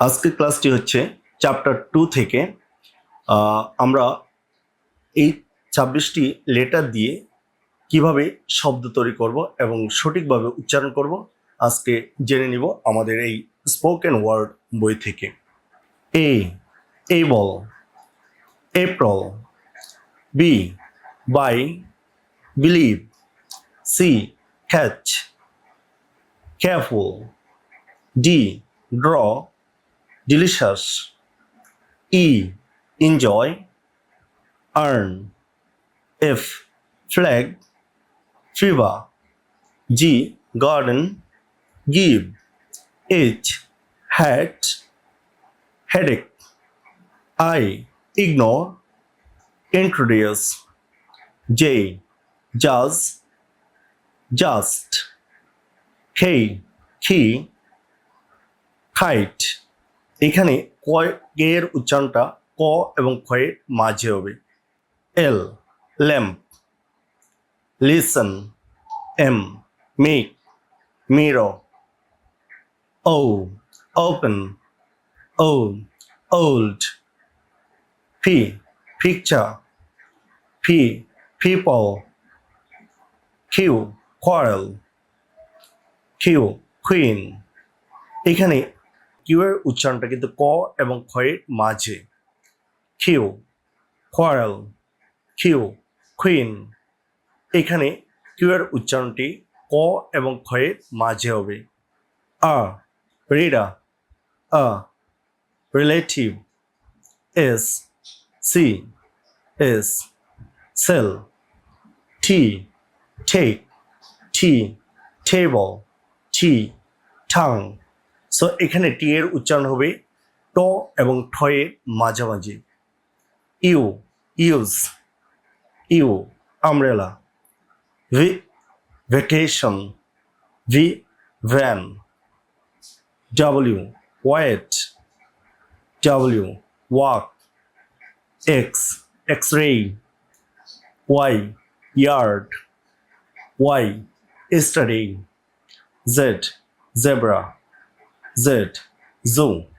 আজকের ক্লাসটি হচ্ছে চ্যাপ্টার টু থেকে আমরা এই ছাব্বিশটি লেটার দিয়ে কীভাবে শব্দ তৈরি করব এবং সঠিকভাবে উচ্চারণ করব, আজকে জেনে নিব আমাদের এই স্পোকেন ওয়ার্ড বই থেকে A able April B by believe C catch careful, D. Draw. delicious, E, enjoy, earn, F, flag, fever, G, garden, give, H, hat, headache, I, ignore, introduce, J, jazz, just, K, key, kite, এখানে কে এর উচ্চারণটা ক এবং ক্ষয়ের মাঝে হবে। L, lamp, listen, M, make mirror O open O old P picture P people, Q quarrel Q, queen. এখানে Q এর উচ্চারণটা কিন্তু ক এবং ক্ষয়ের মাঝে। কিউ কোয়ারেল কিউ কুইন এখানে কিউ এর উচ্চারণটি ক এবং ক্ষয়ের মাঝে হবে। R reader R relative S C S sell T take T table T tongue so এখানে টি এর উচ্চারণ হবে ট এবং ঠ এর মাঝামাঝি। U use U umbrella. V vacation V van. W wait. W walk. X X ray Y yard. Y study. Z zebra, Z. Zoom.